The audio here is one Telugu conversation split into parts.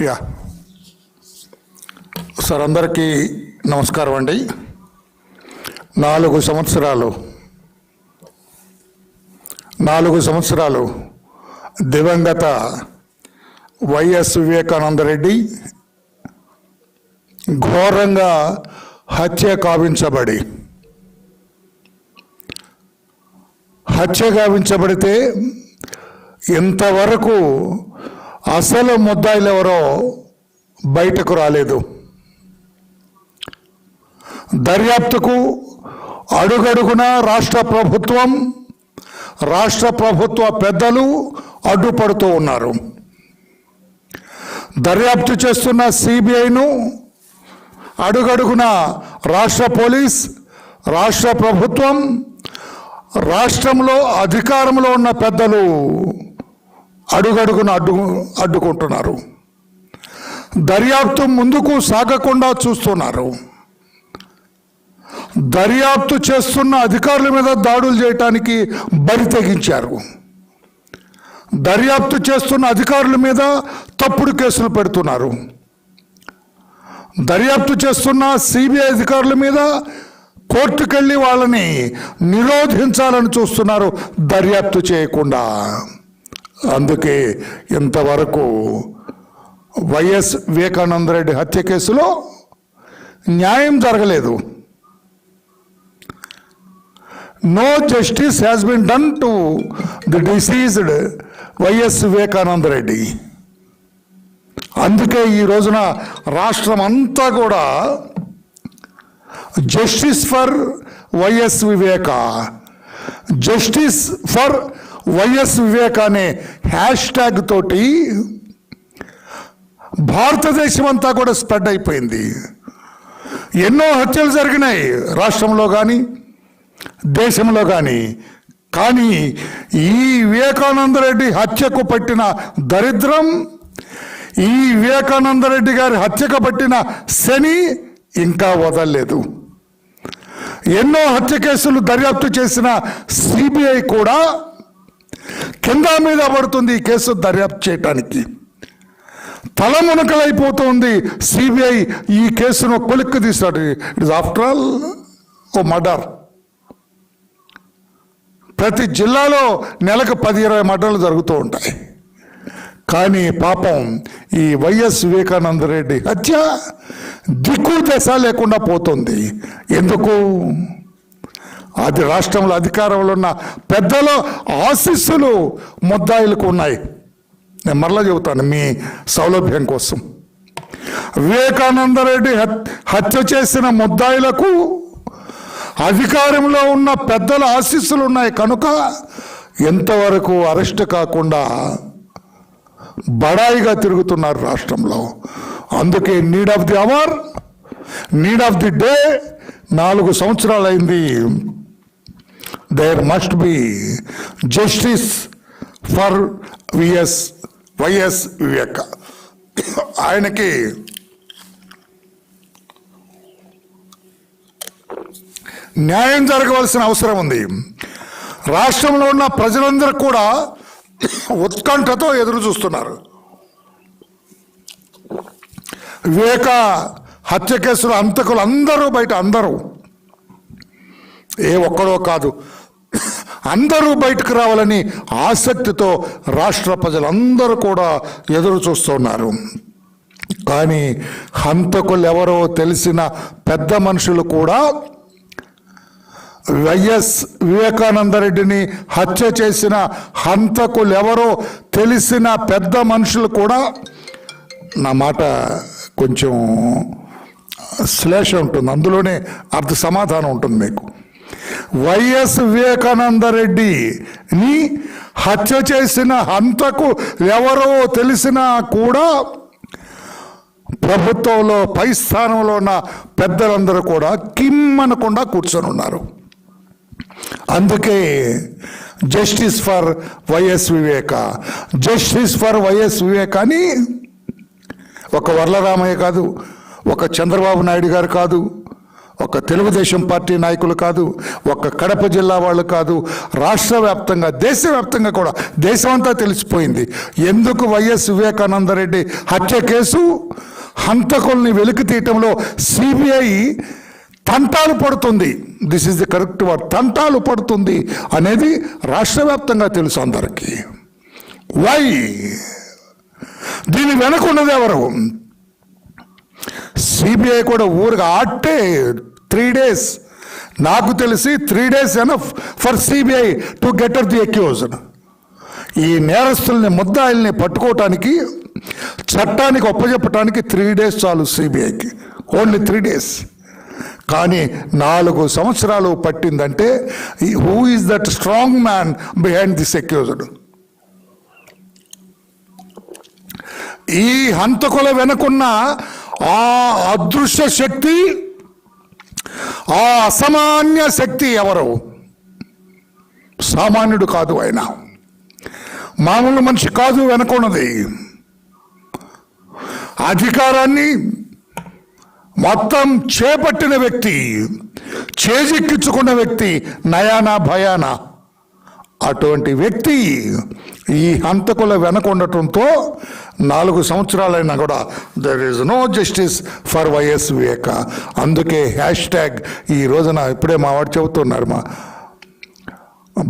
యా. సార్ అందరికీ నమస్కారం అండి. నాలుగు సంవత్సరాలు నాలుగు సంవత్సరాలు దివంగత వైఎస్ వివేకానందరెడ్డి ఘోరంగా హత్య కావించబడి హత్య గావించబడితే ఇంతవరకు అసలు ముద్దాయిలు ఎవరో బయటకు రాలేదు. దర్యాప్తుకు అడుగడుగున రాష్ట్ర ప్రభుత్వం రాష్ట్ర ప్రభుత్వ పెద్దలు అడ్డుపడుతూ ఉన్నారు. దర్యాప్తు చేస్తున్న సిబిఐను అడుగడుగున రాష్ట్ర పోలీస్ రాష్ట్ర ప్రభుత్వం రాష్ట్రంలో అధికారంలో ఉన్న పెద్దలు అడుగడుగున అడ్డు అడ్డుకుంటున్నారు. దర్యాప్తు ముందుకు సాగకుండా చూస్తున్నారు. దర్యాప్తు చేస్తున్న అధికారుల మీద దాడులు చేయటానికి బరి తెగించారు. దర్యాప్తు చేస్తున్న అధికారుల మీద తప్పుడు కేసులు పెడుతున్నారు. దర్యాప్తు చేస్తున్న సిబిఐ అధికారుల మీద కోర్టుకెళ్ళి వాళ్ళని నిరోధించాలని చూస్తున్నారు. దర్యాప్తు చేయకుండా అందుకే ఇంతవరకు వైఎస్ వివేకానంద రెడ్డి హత్య కేసులో న్యాయం జరగలేదు. No justice has been done to the deceased YS Vivekananda Reddy అందుకే ఈ రోజున రాష్ట్రం అంతా కూడా justice for YS Viveka justice for YS Vivek అనే హ్యాష్ ట్యాగ్ తోటి భారతదేశం అంతా కూడా స్ప్రెడ్ అయిపోయింది. ఎన్నో హత్యలు జరిగినాయి రాష్ట్రంలో కానీ దేశంలో కానీ కానీ ఈ వివేకానంద రెడ్డి హత్యకు పట్టిన దరిద్రం ఈ వివేకానంద రెడ్డి గారి హత్యకు పట్టిన శని ఇంకా వదలలేదు. ఎన్నో హత్య కేసులు దర్యాప్తు చేసిన సిబిఐ కూడా కింద మీద పడుతుంది ఈ కేసు దర్యాప్తు చేయటానికి. తలమునకలైపోతుంది సిబిఐ ఈ కేసును కొలిక్కి తీస్తాడు it is after all a murder ప్రతి జిల్లాలో నెలకు పది ఇరవై మర్డర్లు జరుగుతూ ఉంటాయి. కానీ పాపం ఈ వైఎస్ వివేకానంద రెడ్డి హత్య దిక్కు దశ లేకుండా పోతుంది. ఎందుకు? అది రాష్ట్రంలో అధికారంలో ఉన్న పెద్దల ఆశీస్సులు ముద్దాయిలకు ఉన్నాయి. నేను మరలా చెబుతాను మీ సౌలభ్యం కోసం. వివేకానంద రెడ్డి హత్య చేసిన ముద్దాయిలకు అధికారంలో ఉన్న పెద్దల ఆశీస్సులు ఉన్నాయి. కనుక ఎంతవరకు అరెస్ట్ కాకుండా బడాయిగా తిరుగుతున్నారు రాష్ట్రంలో. అందుకే need of the hour need of the day నాలుగు సంవత్సరాలైంది. There must be justice for VS YS Viveka ఆయనకి న్యాయం జరగవలసిన అవసరం ఉంది. రాష్ట్రంలో ఉన్న ప్రజలందరూ కూడా ఉత్కంఠతో ఎదురు చూస్తున్నారు. వివేక హత్య కేసులు అంతకులు అందరూ బయట అందరూ. ఏ ఒక్కడో కాదు. అందరూ బయటకు రావాలని ఆసక్తితో రాష్ట్ర ప్రజలందరూ కూడా ఎదురు చూస్తున్నారు కానీ హంతకులు ఎవరో తెలిసిన పెద్ద మనుషులు కూడా వైఎస్ వివేకానందరెడ్డిని హత్య చేసిన హంతకులు ఎవరో తెలిసిన పెద్ద మనుషులు కూడా నా మాట కొంచెం శ్లేష ఉంటుంది. అందులోనే అర్థ సమాధానం ఉంటుంది మీకు. వైఎస్ వివేకానంద రెడ్డిని హత్య చేసిన హంతకు ఎవరో తెలిసినా కూడా ప్రభుత్వంలో పై స్థానంలో ఉన్న పెద్దలందరూ కూడా కిమ్మనకుండా కూర్చొని ఉన్నారు అందుకే justice for YS Viveka justice for YS Viveka అని ఒక వరలరామయ్య కాదు ఒక చంద్రబాబు నాయుడు గారు కాదు ఒక తెలుగుదేశం పార్టీ నాయకులు కాదు ఒక కడప జిల్లా వాళ్ళు కాదు రాష్ట్ర వ్యాప్తంగా దేశవ్యాప్తంగా కూడా దేశమంతా తెలిసిపోయింది. ఎందుకు వైఎస్ వివేకానందరెడ్డి హత్య కేసు? హంతకుల్ని వెలికి తీయటంలో సిబిఐ తంటాలు పడుతుంది. This is the correct word తంటాలు పడుతుంది అనేది రాష్ట్ర వ్యాప్తంగా తెలుసు అందరికీ. వై దీని వెనకున్నది ఎవరు? సిబిఐ కూడా ఊరుగా ఆటే త్రీ డేస్. నాకు తెలిసి three days enough for CBI to get at the accused. ఈ నేరస్తుల్ని ముద్దాయిల్ని పట్టుకోవటానికి చట్టానికి ఒప్పజెప్పటానికి త్రీ డేస్ చాలు సిబిఐకి ఓన్లీ త్రీ డేస్. కానీ నాలుగు సంవత్సరాలు పట్టిందంటే who is that strong man behind this accused. ఈ హంతకుల వెనుకున్న ఆ అదృశ్య శక్తి ఆ అసామాన్య శక్తి ఎవరు? సామాన్యుడు కాదు ఆయన. మామూలు మనిషి కాదు వెనకున్నది. అధికారాన్ని మొత్తం చేపట్టిన వ్యక్తి చేజిక్కించుకున్న వ్యక్తి నయానా భయానా అటువంటి వ్యక్తి ఈ హంతకుల వెనక ఉండటంతో నాలుగు సంవత్సరాలైనా కూడా there is no justice for YS Viveka అందుకే హ్యాష్ ట్యాగ్ ఈ రోజున ఇప్పుడే మా వాడు చెబుతున్నారు మా.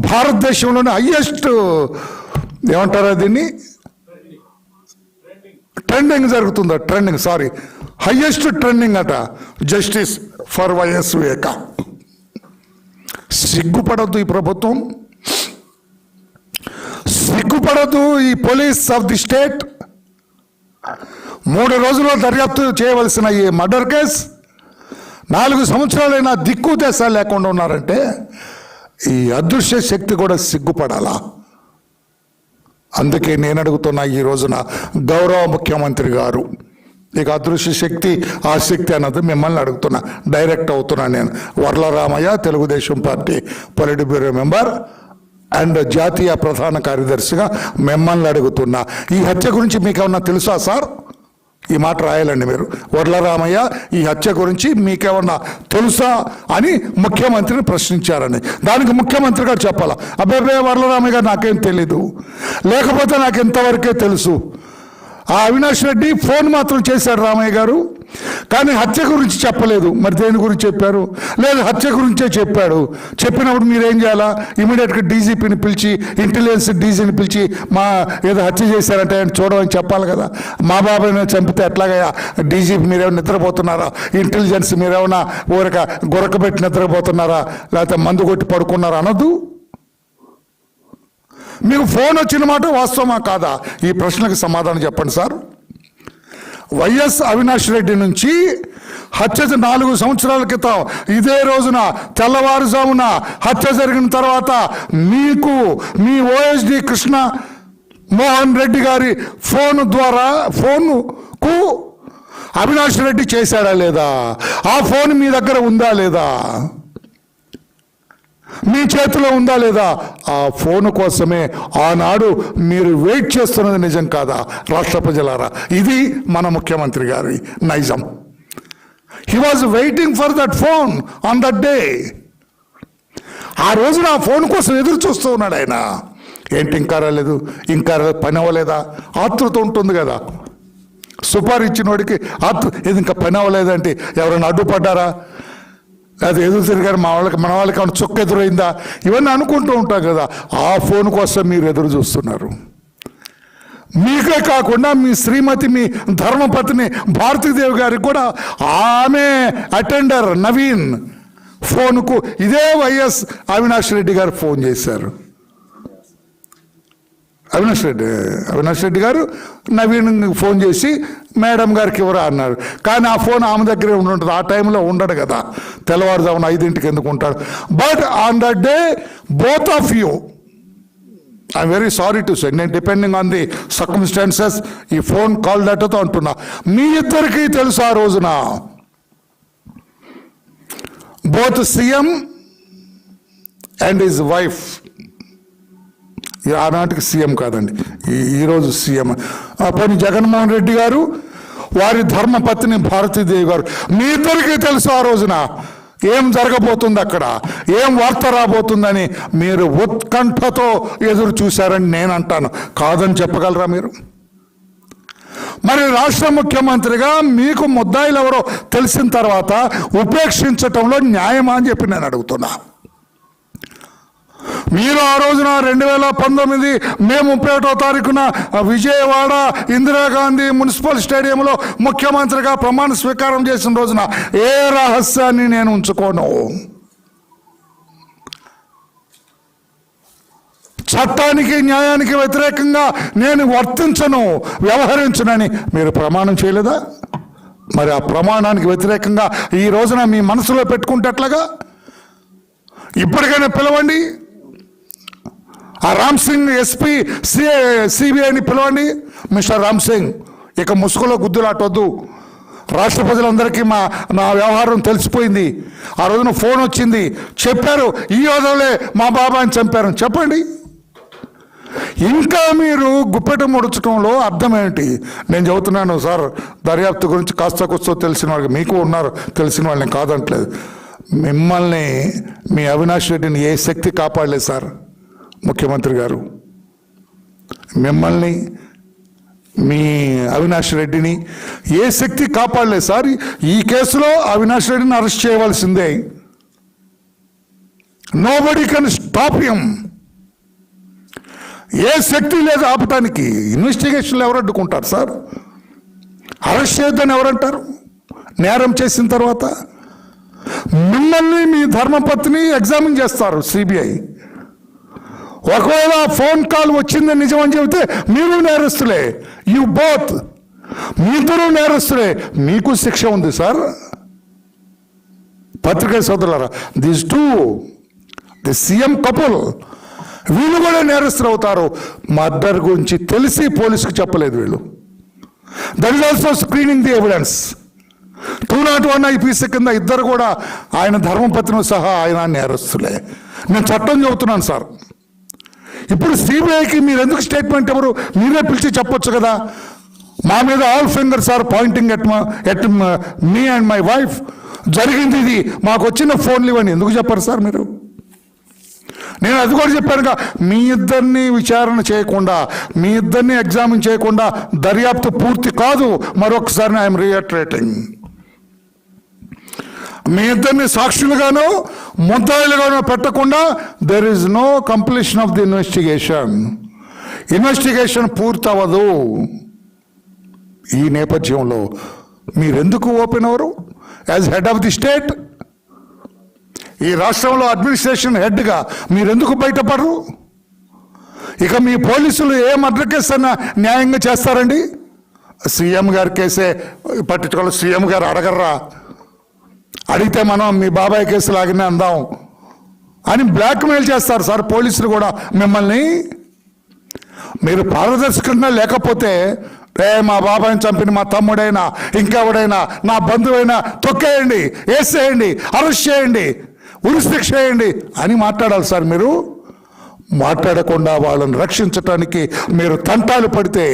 భారతదేశంలోనే హయ్యెస్ట్ ఏమంటారా దీన్ని? ట్రెండింగ్ జరుగుతుందా? ట్రెండింగ్ సారీ హయ్యెస్ట్ ట్రెండింగ్ అట జస్టిస్ ఫర్ వైఎస్ వివేక సిగ్గుపడద్దు ఈ ప్రభుత్వం. సిగ్గుపడదు ఈ పోలీస్ ఆఫ్ ది స్టేట్. మూడు రోజుల్లో దర్యాప్తు చేయవలసిన ఈ మర్డర్ కేస్. నాలుగు సంవత్సరాలైనా దిక్కు దేశాలు లేకుండా ఉన్నారంటే ఈ అదృశ్య శక్తి కూడా సిగ్గుపడాలా? అందుకే నేను అడుగుతున్నా ఈ రోజున గౌరవ ముఖ్యమంత్రి గారు ఇక అదృశ్య శక్తి ఆ శక్తి అన్నది మిమ్మల్ని అడుగుతున్నా. డైరెక్ట్ అవుతున్నా నేను. Varla Ramaiah Telugu Desam party politburo member. And జాతీయ ప్రధాన కార్యదర్శిగా మిమ్మల్ని అడుగుతున్నా. ఈ హత్య గురించి మీకు ఏమన్నా తెలుసా సార్? ఈ మాట రాయాలండి మీరు. వడ్లరామయ్య ఈ హత్య గురించి మీకేమన్నా తెలుసా అని ముఖ్యమంత్రిని ప్రశ్నించారని. దానికి ముఖ్యమంత్రి గారు చెప్పాలా? అబ్బాయి వర్లరామయ్య గారు నాకేం తెలీదు. లేకపోతే నాకు ఇంతవరకే తెలుసు. ఆ అవినాష్ రెడ్డి ఫోన్ మాత్రం చేశాడు రామయ్య గారు. కానీ హత్య గురించి చెప్పలేదు. మరి దేని గురించి చెప్పారు? లేదు హత్య గురించే చెప్పాడు. చెప్పినప్పుడు మీరేం చేయాలా? ఇమీడియట్గా డీజీపీని పిలిచి ఇంటెలిజెన్స్ డీజీని పిలిచి మా ఏదో హత్య చేశారంటే ఆయన చూడమని చెప్పాలి కదా. మా బాబాయ్ చంపితే ఎట్లాగా డీజీపీ మీరేమైనా నిద్రపోతున్నారా? ఇంటెలిజెన్స్ మీరేమైనా ఊరక గురకబెట్టి నిద్రపోతున్నారా? లేకపోతే మందు కొట్టి పడుకున్నారా? అనొద్దు. మీకు ఫోన్ వచ్చిన మాట వాస్తవమా కాదా? ఈ ప్రశ్నకు సమాధానం చెప్పండి సార్. వైఎస్ అవినాష్ రెడ్డి నుంచి హత్య నాలుగు సంవత్సరాల క్రితం ఇదే రోజున తెల్లవారుజామున హత్య జరిగిన తర్వాత మీకు మీ ఓఎస్డి కృష్ణ మోహన్ రెడ్డి గారి ఫోన్ ద్వారా ఫోన్కు అవినాష్ రెడ్డి చేశాడా లేదా? ఆ ఫోన్ మీ దగ్గర ఉందా లేదా? మీ చేతిలో ఉందా లేదా? ఆ ఫోన్ కోసమే ఆనాడు మీరు వెయిట్ చేస్తున్నది నిజం కాదా? రాష్ట్ర ప్రజలారా ఇది మన ముఖ్యమంత్రి గారి నైజం. He was waiting for that phone on that day ఆ రోజున ఆ ఫోన్ కోసం ఎదురు చూస్తూ ఉన్నాడు ఆయన. ఏంటి ఇంకా రాలేదు? ఇంకా పని అవ్వలేదా? ఆతృత ఉంటుంది కదా. సుపారీ ఇచ్చినోడికి ఆతృ ఇది ఇంకా పని అవ్వలేదంటే ఎవరైనా అడ్డుపడ్డారా? అది ఎదురు తిరిగారు మా వాళ్ళకి మన వాళ్ళకి ఏమైనా చుక్క ఎదురైందా? ఇవన్నీ అనుకుంటూ ఉంటాం కదా. ఆ ఫోన్ కోసం మీరు ఎదురు చూస్తున్నారు. మీకే కాకుండా మీ శ్రీమతి మీ ధర్మపత్ని భారతీదేవి గారికి కూడా ఆమె అటెండర్ నవీన్ ఫోన్కు ఇదే వైఎస్ అవినాష్ రెడ్డి గారు ఫోన్ చేశారు. అవినాష్ రెడ్డి అవినాష్ రెడ్డి గారు నవీన్ ఫోన్ చేసి మేడం గారికి ఇవ్వరా అన్నారు. కానీ ఆ ఫోన్ ఆమె దగ్గరే ఉండుంటుంది. ఆ టైంలో ఉండడు కదా. తెల్లవారుజామున ఐదింటికి ఎందుకు ఉంటాడు? But on that day both of you I'm very sorry to send నేను డిపెండింగ్ ఆన్ ది సర్కమ్స్టాన్సెస్ ఈ ఫోన్ కాల్ డేటాతో అంటున్నా. మీ ఇద్దరికీ తెలుసు ఆ రోజున both CM and his wife ఆనాటికి సీఎం కాదండి. ఈ- ఈరోజు సీఎం. ఆ పోనీ జగన్మోహన్ రెడ్డి గారు వారి ధర్మపత్ని భారతీదేవి గారు. మీ ఇద్దరికీ తెలుసు ఆ రోజున ఏం జరగబోతుంది అక్కడ ఏం వార్త రాబోతుందని మీరు ఉత్కంఠతో ఎదురు చూశారని నేను అంటాను. కాదని చెప్పగలరా మీరు? మరి రాష్ట్ర ముఖ్యమంత్రిగా మీకు ముద్దాయిలు ఎవరో తెలిసిన తర్వాత ఉపేక్షించటంలో న్యాయమా అని చెప్పి నేను అడుగుతున్నా. మీరు ఆ రోజున రెండు వేల పంతొమ్మిది మే ముప్పై ఒకటో తారీఖున విజయవాడ ఇందిరాగాంధీ మున్సిపల్ స్టేడియంలో ముఖ్యమంత్రిగా ప్రమాణ స్వీకారం చేసిన రోజున ఏ రహస్యాన్ని నేను ఉంచుకోను? చట్టానికి న్యాయానికి వ్యతిరేకంగా నేను వర్తించను వ్యవహరించనని మీరు ప్రమాణం చేయలేదా? మరి ఆ ప్రమాణానికి వ్యతిరేకంగా ఈ రోజున మీ మనసులో పెట్టుకుంటే ఎట్లాగా? ఇప్పటికైనా పిలవండి. ఆ రామ్ సింగ్ ఎస్పీ సిబిఐని పిలవండి. మిస్టర్ రామ్ సింగ్ ఇక ముసుగులో గుద్దులాటొద్దు. రాష్ట్ర ప్రజలందరికీ మా నా వ్యవహారం తెలిసిపోయింది. ఆ రోజున ఫోన్ వచ్చింది. చెప్పారు ఈ యోధవులే మా బాబాని చంపారని. చెప్పండి. ఇంకా మీరు గుప్పెట ముడుచడంలో అర్థం ఏంటి నేను చెబుతున్నాను సార్ దర్యాప్తు గురించి కాస్త కూస్తో తెలిసిన వాళ్ళకి మీకు ఉన్నారు తెలిసిన వాళ్ళని కాదంటలేదు. మిమ్మల్ని మీ అవినాష్ రెడ్డిని ఏ శక్తి కాపాడలేదు సార్? ముఖ్యమంత్రి గారు మిమ్మల్ని మీ అవినాష్ రెడ్డిని ఏ శక్తి కాపాడలేదు. సార్ ఈ కేసులో అవినాష్ రెడ్డిని అరెస్ట్ చేయవలసిందే. Nobody can stop him ఏ శక్తి లేదు ఆపటానికి. ఇన్వెస్టిగేషన్లు ఎవరు అడ్డుకుంటారు సార్? అరెస్ట్ చేయొద్దని ఎవరంటారు నేరం చేసిన తర్వాత మిమ్మల్ని మీ ధర్మపత్ని ఎగ్జామిన్ చేస్తారు సిబిఐ ఒకవేళ ఫోన్ కాల్ వచ్చిందని నిజమని చెబితే మీరు నేరస్తులే. యు బోత్ మీ నేరస్తులే. మీకు శిక్ష ఉంది సార్ పత్రికా సోదరులారా this two the CM couple వీళ్ళు కూడా నేరస్తులు అవుతారు. మర్డర్ గురించి తెలిసి పోలీసుకు చెప్పలేదు వీళ్ళు. That is also screening the evidence two not one IPC కింద ఇద్దరు కూడా ఆయన ధర్మపత్ని సహా ఆయన నేరస్తులే. నేను చట్టం చెబుతున్నాను సార్ ఇప్పుడు సిబిఐకి మీరు ఎందుకు స్టేట్మెంట్ ఎవరు మీరే పిలిచి చెప్పొచ్చు కదా. మా మీద all fingers are pointing at at me and my wife జరిగింది ఇది. మాకు వచ్చిన ఫోన్లు ఇవ్వండి. ఎందుకు చెప్పారు సార్ మీరు? నేను అది కూడా చెప్పానుగా మీ ఇద్దరిని విచారణ చేయకుండా మీ ఇద్దరిని ఎగ్జామిన్ చేయకుండా దర్యాప్తు పూర్తి కాదు. మరొకసారి ఐఎమ్ రియట్రేటింగ్ మీ ఇద్దరిని సాక్షులుగాను ముద్దాయిలుగాను పెట్టకుండా there is no completion of the investigation investigation పూర్తవదు ఈ నేపథ్యంలో మీరెందుకు open hour as head of the state ఈ రాష్ట్రంలో అడ్మినిస్ట్రేషన్ హెడ్గా మీరెందుకు బయటపడరు? ఇక మీ పోలీసులు ఏ మర్డర్ కేసు న్యాయంగా చేస్తారండి? సీఎం గారి కేసే పట్టించుకోవాలి. సీఎం గారు అడగర్రా? అడిగితే మనం మీ బాబాయ్ కేసు లాగానే అందాం. అని బ్లాక్మెయిల్ చేస్తారు సార్ పోలీసులు కూడా మిమ్మల్ని. మీరు పారదర్శకంగా లేకపోతే రే మా బాబాయ్ని చంపిన మా తమ్ముడైనా ఇంకెవడైనా నా బంధువైనా తొక్కేయండి వేసేయండి అరెస్ట్ చేయండి ఉరిశిక్ష చేయండి అని మాట్లాడాలి సార్ మీరు. మాట్లాడకుండా వాళ్ళని రక్షించటానికి మీరు తంటాలు పడితే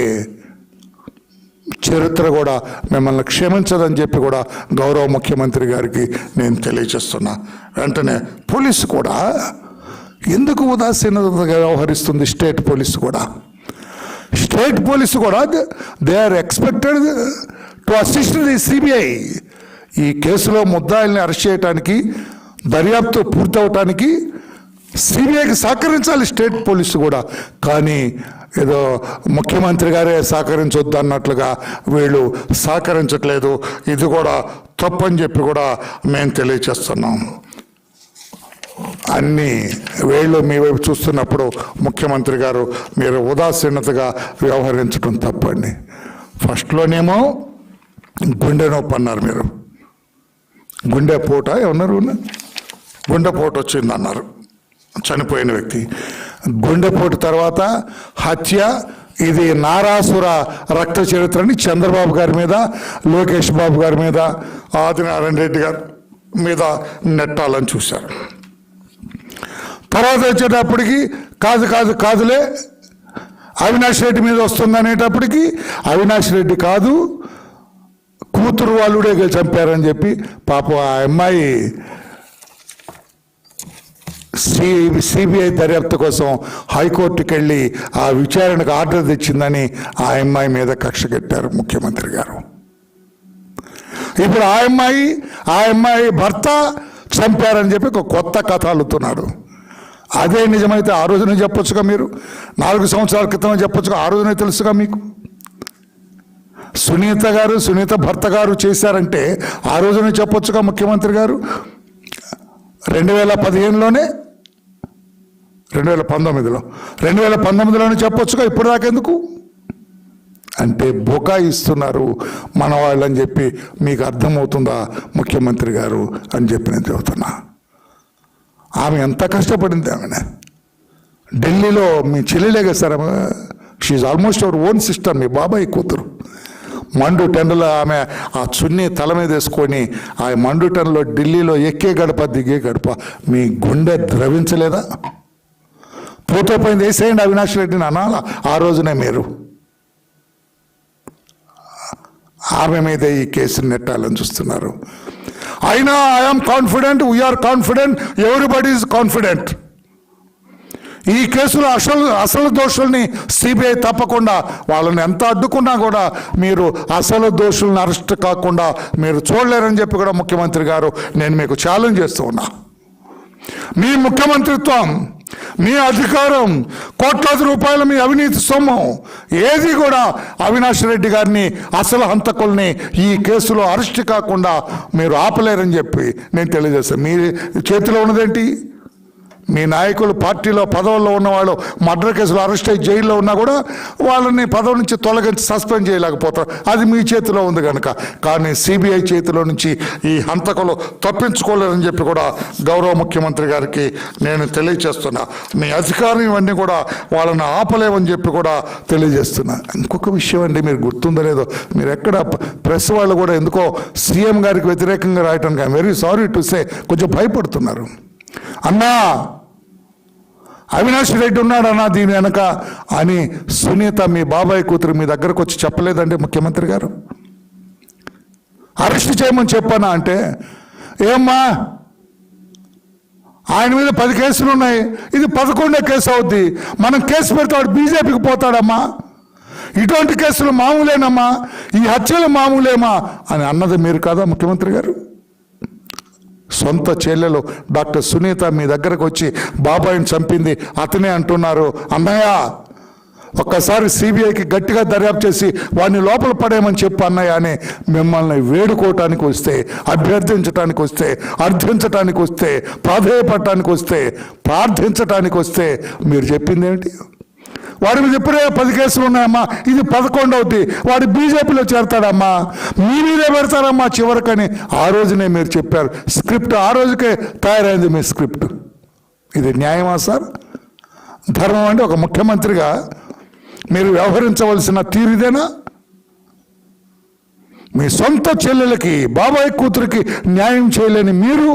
చరిత్ర కూడా మిమ్మల్ని క్షమించదని చెప్పి కూడా గౌరవ ముఖ్యమంత్రి గారికి నేను తెలియజేస్తున్నా. వెంటనే పోలీసు కూడా ఎందుకు ఉదాసీనతగా వ్యవహరిస్తుంది స్టేట్ పోలీసు కూడా? స్టేట్ పోలీసు కూడా they are expected to assist the CBI. ఈ కేసులో ముద్దాయిల్ని అరెస్ట్ చేయడానికి దర్యాప్తు పూర్తవటానికి సిబిఐకి సహకరించాలి స్టేట్ పోలీసు కూడా. కానీ ఏదో ముఖ్యమంత్రి గారే సహకరించొద్దు అన్నట్లుగా వీళ్ళు సహకరించట్లేదు. ఇది కూడా తప్పని చెప్పి కూడా మేము తెలియచేస్తున్నాం. అన్ని వేళ్ళు మీ వైపు చూస్తున్నప్పుడు ముఖ్యమంత్రి గారు మీరు ఉదాసీనతగా వ్యవహరించడం తప్పండి. ఫస్ట్లోనేమో గుండె నొప్పి అన్నారు మీరు. గుండె పోట ఏమన్నారు? గుండె పోటు వచ్చింది అన్నారు చనిపోయిన వ్యక్తి. గుండెపోటు తర్వాత హత్య ఇది నారాసుర రక్త చరిత్రని చంద్రబాబు గారి మీద లోకేష్ బాబు గారి మీద ఆదినారాయణ రెడ్డి గారి మీద నెట్టాలని చూశారు. తర్వాత వచ్చేటప్పటికి కాదు కాదు కాదులే అవినాష్ రెడ్డి మీద వస్తుంది అనేటప్పటికి అవినాష్ రెడ్డి కాదు కూతురు వాళ్ళుడే చంపారని చెప్పి పాపం ఆ అమ్మాయి సి సిబిఐ దర్యాప్తు కోసం హైకోర్టుకి వెళ్ళి ఆ విచారణకు ఆర్డర్ తెచ్చిందని ఆ అమ్మాయి మీద కక్ష కట్టారు ముఖ్యమంత్రి గారు ఇప్పుడు ఆ అమ్మాయి ఆ అమ్మాయి భర్త చంపారని చెప్పి ఒక కొత్త కథ అల్లుతున్నాడు అదే నిజమైతే ఆ రోజునే చెప్పొచ్చుగా మీరు నాలుగు సంవత్సరాల క్రితం చెప్పొచ్చుగా ఆ రోజునే తెలుసుగా మీకు సునీత గారు సునీత భర్త గారు చేశారంటే ఆ రోజునే చెప్పొచ్చుగా ముఖ్యమంత్రి గారు రెండు వేల పదిహేనులోనే రెండు వేల పంతొమ్మిదిలో. రెండు వేల పంతొమ్మిదిలోనే చెప్పొచ్చుగా ఇప్పుడు దాకెందుకు అంటే బుకాయిస్తున్నారు మన వాళ్ళని చెప్పి మీకు అర్థమవుతుందా ముఖ్యమంత్రి గారు అని చెప్పి నేను చెబుతున్నా. ఆమె ఎంత కష్టపడింది ఆమె ఢిల్లీలో మీ చెల్లెలే కదా సార్ ఆమె? She's almost our own sister మీ బాబాయ్ కూతురు. మండు టెండలో ఆమె ఆ చున్నీ తల మీద వేసుకొని ఆ మండు టెండలో ఢిల్లీలో ఎక్కే గడప దిగే గడప. మీ గుండె ద్రవించలేదా? పోతే పోయింది వేసేయండి అవినాష్ రెడ్డిని అనాలా ఆ రోజునే మీరు. ఆమె మీద ఈ కేసుని నెట్టాలని చూస్తున్నారు. అయినా I'm confident we're confident everybody is confident ఈ కేసులో అసలు అసలు దోషుల్ని సిబిఐ తప్పకుండా వాళ్ళని ఎంత అడ్డుకున్నా కూడా మీరు అసలు దోషుల్ని అరెస్ట్ కాకుండా మీరు చూడలేరని చెప్పి కూడా ముఖ్యమంత్రి గారు నేను మీకు ఛాలెంజ్ చేస్తూ ఉన్నా. మీ ముఖ్యమంత్రిత్వం మీ అధికారం కోట్లాది రూపాయల మీ అవినీతి సొమ్ము. ఏది కూడా అవినాష్ రెడ్డి గారిని అసలు హంతకుల్ని ఈ కేసులో అరెస్ట్ కాకుండా మీరు ఆపలేరని చెప్పి నేను తెలియజేస్తాను. మీ చేతిలో ఉన్నదేంటి? మీ నాయకులు పార్టీలో పదవుల్లో ఉన్నవాళ్ళు మర్డర్ కేసులో అరెస్ట్ అయ్యి జైల్లో ఉన్నా కూడా వాళ్ళని పదవి నుంచి తొలగించి సస్పెండ్ చేయలేకపోతారు. అది మీ చేతిలో ఉంది కనుక కానీ సిబిఐ చేతిలో నుంచి ఈ హంతకులు తప్పించుకోలేరని చెప్పి కూడా గౌరవ ముఖ్యమంత్రి గారికి నేను తెలియజేస్తున్నా మీ అధికారం ఇవన్నీ కూడా వాళ్ళని ఆపలేమని చెప్పి కూడా తెలియజేస్తున్నా. ఇంకొక విషయం అండి మీరు గుర్తుందో లేదో మీరు ఎక్కడ ప్రెస్ వాళ్ళు కూడా ఎందుకో సీఎం గారికి వ్యతిరేకంగా రాయటానికి I'm very sorry to say కొంచెం భయపడుతున్నారు. అన్నా అవినాష్ రెడ్డి ఉన్నాడన్నా దీని వెనక అని సునీత మీ బాబాయ్ కూతురు మీ దగ్గరకు వచ్చి చెప్పలేదండి ముఖ్యమంత్రి గారు. అరెస్ట్ చేయమని చెప్పానా అంటే ఏమ్మా ఆయన మీద పది కేసులు ఉన్నాయి ఇది పదకొండో కేసు అవుద్ది మనం కేసు పెడతాడు బీజేపీకి పోతాడమ్మా ఇటువంటి కేసులు మామూలేనమ్మా ఈ హత్యలు మామూలేమా అని అన్నది మీరు కాదా ముఖ్యమంత్రి గారు? సొంత చెల్లెలు డాక్టర్ సునీత మీ దగ్గరకు వచ్చి బాబాయిని చంపింది అతనే అంటున్నారు. అన్నయ్య ఒక్కసారి సిబిఐకి గట్టిగా దర్యాప్తు చేసి వాడిని లోపల పడేయమని చెప్పు అన్నయ్య అని మిమ్మల్ని వేడుకోవటానికి వస్తే అభ్యర్థించటానికి వస్తే అర్థించటానికి వస్తే ప్రాధేయపడటానికి వస్తే ప్రార్థించటానికి వస్తే మీరు చెప్పింది ఏంటి వాడి మీద ఎప్పుడే పది కేసులు ఉన్నాయమ్మా? ఇది పదకొండవది వాడు బీజేపీలో చేరతాడమ్మా. మీ మీదే పెడతారమ్మా చివరికని. ఆ రోజునే మీరు చెప్పారు. స్క్రిప్ట్ ఆ రోజుకే తయారైంది మీ స్క్రిప్ట్. ఇది న్యాయమా సార్? ధర్మం అంటే ఒక ముఖ్యమంత్రిగా మీరు వ్యవహరించవలసిన తీరుదేనా మీ సొంత చెల్లెలకి బాబాయ్ కూతురికి న్యాయం చేయలేని మీరు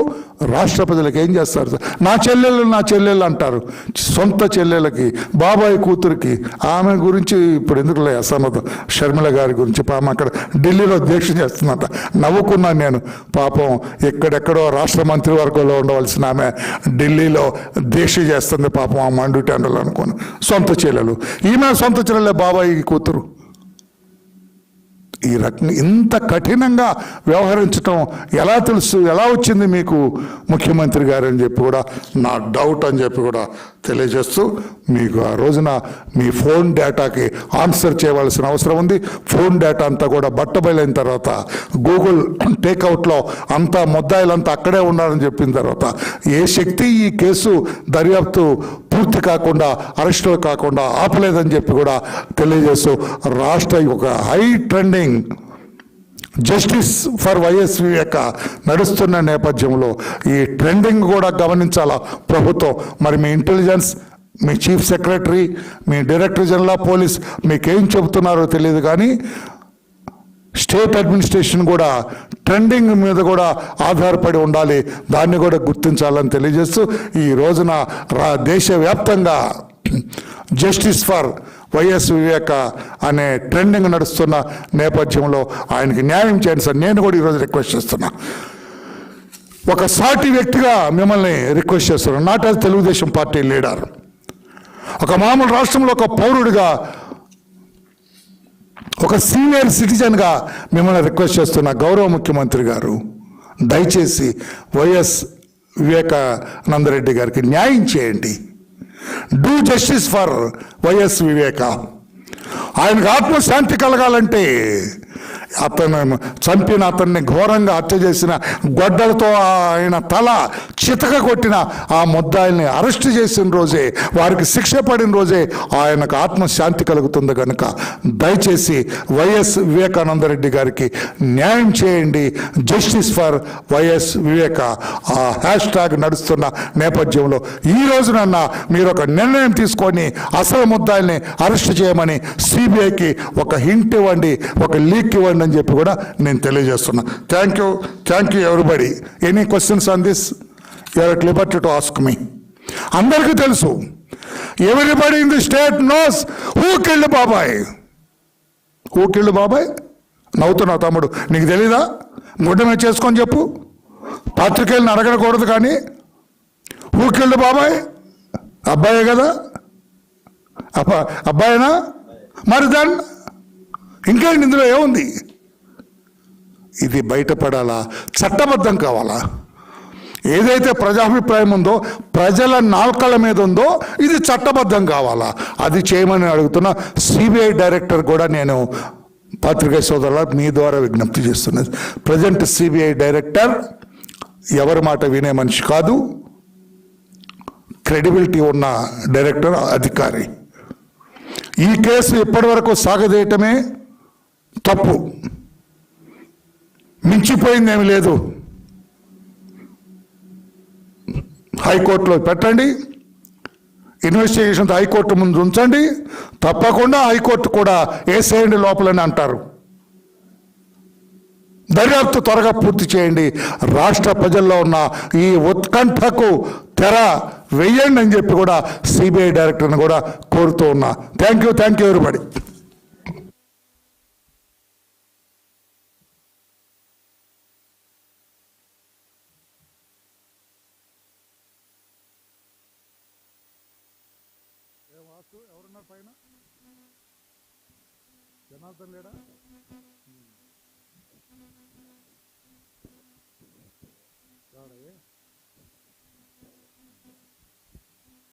రాష్ట్ర ప్రజలకు ఏం చేస్తారు నా చెల్లెలు నా చెల్లెలు అంటారు. సొంత చెల్లెలకి బాబాయ్ కూతురికి. ఆమె గురించి ఇప్పుడు ఎందుకులే అసమత షర్మిల గారి గురించి పాపం అక్కడ ఢిల్లీలో దీక్ష చేస్తుందంట. నవ్వుకున్నాను నేను. పాపం ఎక్కడెక్కడో రాష్ట్ర మంత్రివర్గంలో ఉండవలసిన ఆమె ఢిల్లీలో దీక్ష చేస్తుంది పాపం ఆ మండు టెండలు అనుకోను. సొంత చెల్లెలు. ఈమె సొంత చెల్లెలే బాబాయి కూతురు. ఈ రకంగా ఇంత కఠినంగా వ్యవహరించటం ఎలా తెలుసు ఎలా వచ్చింది మీకు ముఖ్యమంత్రి గారు అని చెప్పి కూడా నా డౌట్ అని చెప్పి కూడా తెలియజేస్తూ మీకు ఆ రోజున మీ ఫోన్ డేటాకి ఆన్సర్ చేయవలసిన అవసరం ఉంది. ఫోన్ డేటా అంతా కూడా బట్టబయలైన తర్వాత గూగుల్ టేక్అవుట్లో అంతా ముద్దాయిలంతా అక్కడే ఉన్నారని చెప్పిన తర్వాత ఏ శక్తి ఈ కేసు దర్యాప్తు పూర్తి కాకుండా అరెస్టులు కాకుండా ఆపలేదని చెప్పి కూడా తెలియజేస్తూ రాష్ట్ర ఒక high trending justice for YSV యొక్క నడుస్తున్న నేపథ్యంలో ఈ ట్రెండింగ్ కూడా గమనించాలా ప్రభుత్వం? మరి మీ ఇంటెలిజెన్స్ మీ చీఫ్ సెక్రటరీ మీ డైరెక్టర్ జనరల్ ఆఫ్ పోలీస్ మీకేం చెబుతున్నారో తెలియదు కానీ స్టేట్ అడ్మినిస్ట్రేషన్ కూడా ట్రెండింగ్ మీద కూడా ఆధారపడి ఉండాలి. దాన్ని కూడా గుర్తించాలని తెలియజేస్తూ ఈ రోజున రా దేశవ్యాప్తంగా జస్టిస్ ఫర్ వైఎస్ వివేక అనే ట్రెండింగ్ నడుస్తున్న నేపథ్యంలో ఆయనకి న్యాయం చేయండి సార్. నేను కూడా ఈరోజు రిక్వెస్ట్ చేస్తున్నా. ఒక సాటి వ్యక్తిగా మిమ్మల్ని రిక్వెస్ట్ చేస్తున్నాను not as Telugu Desam party leader. ఒక మామూలు రాష్ట్రంలో ఒక పౌరుడిగా ఒక సీనియర్ సిటిజన్గా మిమ్మల్ని రిక్వెస్ట్ చేస్తున్న గౌరవ ముఖ్యమంత్రి గారు దయచేసి వైఎస్ వివేకానందరెడ్డి గారికి న్యాయం చేయండి. Do justice for YS Viveka ఆయనకు ఆత్మశాంతి కలగాలంటే అతను చంపిన అతన్ని ఘోరంగా హత్య చేసిన గొడ్డలతో ఆయన తల చితక కొట్టిన ఆ ముద్దాయిల్ని అరెస్ట్ చేసిన రోజే వారికి శిక్ష పడిన రోజే ఆయనకు ఆత్మశాంతి కలుగుతుంది కనుక దయచేసి వైఎస్ వివేకానందరెడ్డి గారికి న్యాయం చేయండి. Justice for YS Viveka. ఆ హ్యాష్ ట్యాగ్ నడుస్తున్న నేపథ్యంలో ఈ రోజునన్నా మీరు ఒక నిర్ణయం తీసుకొని అసలు ముద్దాయిల్ని అరెస్ట్ చేయమని సిబిఐకి ఒక హింట్ ఇవ్వండి ఒక లీక్ ఇవ్వండి అని చెప్పి కూడా నేను తెలియజేస్తున్నా. Thank you thank you everybody any questions on this you are at liberty to ask మీ అందరికీ తెలుసు. Everybody in the state knows who killed babai who killed babai నవ్వుతున్నావు తమ్ముడు. నీకు తెలీదా? గుడ్డమే చేసుకొని చెప్పు. పాత్రికేయులను అడగకూడదు కానీ. హూ కిల్డ్ బాబాయ్ అబ్బాయే కదా? అబ్బా అబ్బాయినా? మరి దాన్ ఇంకా ఇందులో ఏముంది? ఇది బయటపడాలా? చట్టబద్ధం కావాలా? ఏదైతే ప్రజాభిప్రాయం ఉందో ప్రజల నాల్కల మీద ఉందో ఇది చట్టబద్ధం కావాలా? అది చేయమని అడుగుతున్న సిబిఐ డైరెక్టర్ కూడా నేను పత్రికా సోదరుల మీ ద్వారా విజ్ఞప్తి చేస్తున్నది. ప్రజెంట్ సిబిఐ డైరెక్టర్ ఎవరి మాట వినే మనిషి కాదు. క్రెడిబిలిటీ ఉన్న డైరెక్టర్ అధికారి. ఈ కేసు ఇప్పటివరకు సాగదీయటమే తప్పు. మించిపోయిందేమి లేదు. హైకోర్టులో పెట్టండి. ఇన్వెస్టిగేషన్ హైకోర్టు ముందు ఉంచండి. తప్పకుండా హైకోర్టు కూడా వేసేయండి లోపలని అంటారు. దర్యాప్తు త్వరగా పూర్తి చేయండి. రాష్ట్ర ప్రజల్లో ఉన్న ఈ ఉత్కంఠకు తెర వెయ్యండి అని చెప్పి కూడా సిబిఐ డైరెక్టర్ని కూడా కోరుతూ ఉన్నా. Thank you thank you everybody.